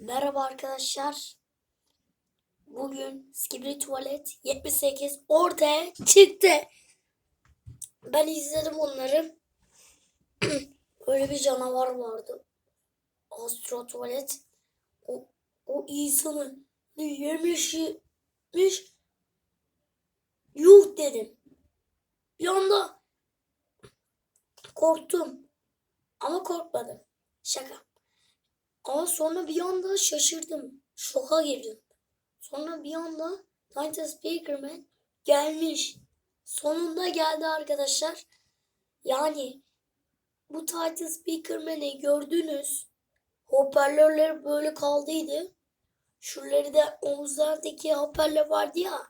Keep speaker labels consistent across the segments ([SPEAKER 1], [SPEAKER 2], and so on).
[SPEAKER 1] Merhaba arkadaşlar. Bugün Skibidi Tuvalet 78 ortaya çıktı. Ben izledim onları. Öyle bir canavar vardı. Astro Tuvalet. O, o insanı yemiş yemiş. Yuh dedim. Bir anda korktum. Ama korkmadım. Şaka. Ama sonra bir anda şaşırdım. Şoka girdim. Sonra bir anda Titan Speakerman gelmiş. Sonunda geldi arkadaşlar. Yani bu Titan Speakerman'i gördünüz. Hoparlörleri böyle kaldıydı. Şuraları da omuzlardaki hoparlör vardı ya.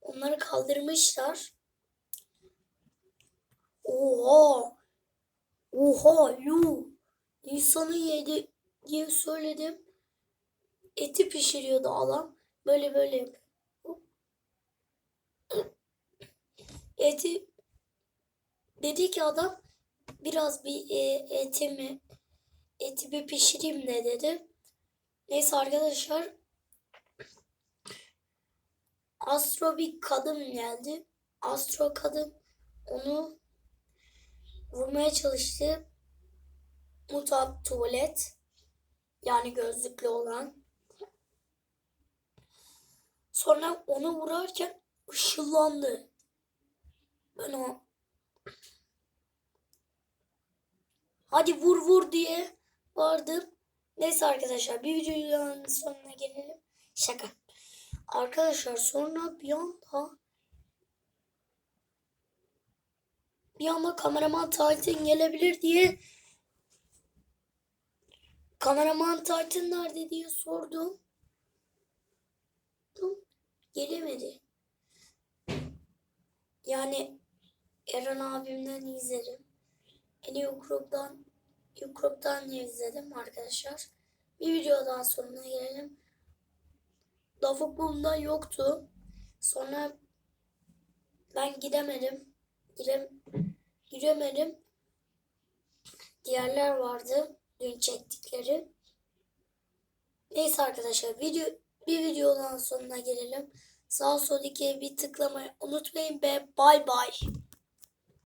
[SPEAKER 1] Onları kaldırmışlar. Oha! Oha! Yuh! İnsanı yedi diye söyledim. Eti pişiriyordu adam. Böyle böyle. Eti dedi ki adam biraz bir e, etimi eti bir pişireyim ne dedi. Neyse arkadaşlar Astro bir kadın geldi. Astro kadın onu vurmaya çalıştı. Mutat tuvalet yani gözlüklü olan. Sonra onu vurarken ışıllandı. Ben o hadi vur vur diye vardım. Neyse arkadaşlar bir videonun sonuna gelelim. Şaka. Arkadaşlar sonra bir anda bir anda kameraman Titan gelebilir diye kameraman Titan nerede diye sordum. Gelemedi. Yani Eren abimden izledim. En iyi gruptan YouTube'dan izledim arkadaşlar. Bir videodan sonuna gelelim. Davuk bunda yoktu. Sonra ben gidemedim. Girem giremedim. Diğerler vardı. Dün çektikleri. Neyse arkadaşlar video bir videodan sonuna gelelim. Sağ soldaki bir tıklamayı unutmayın ve bay bay.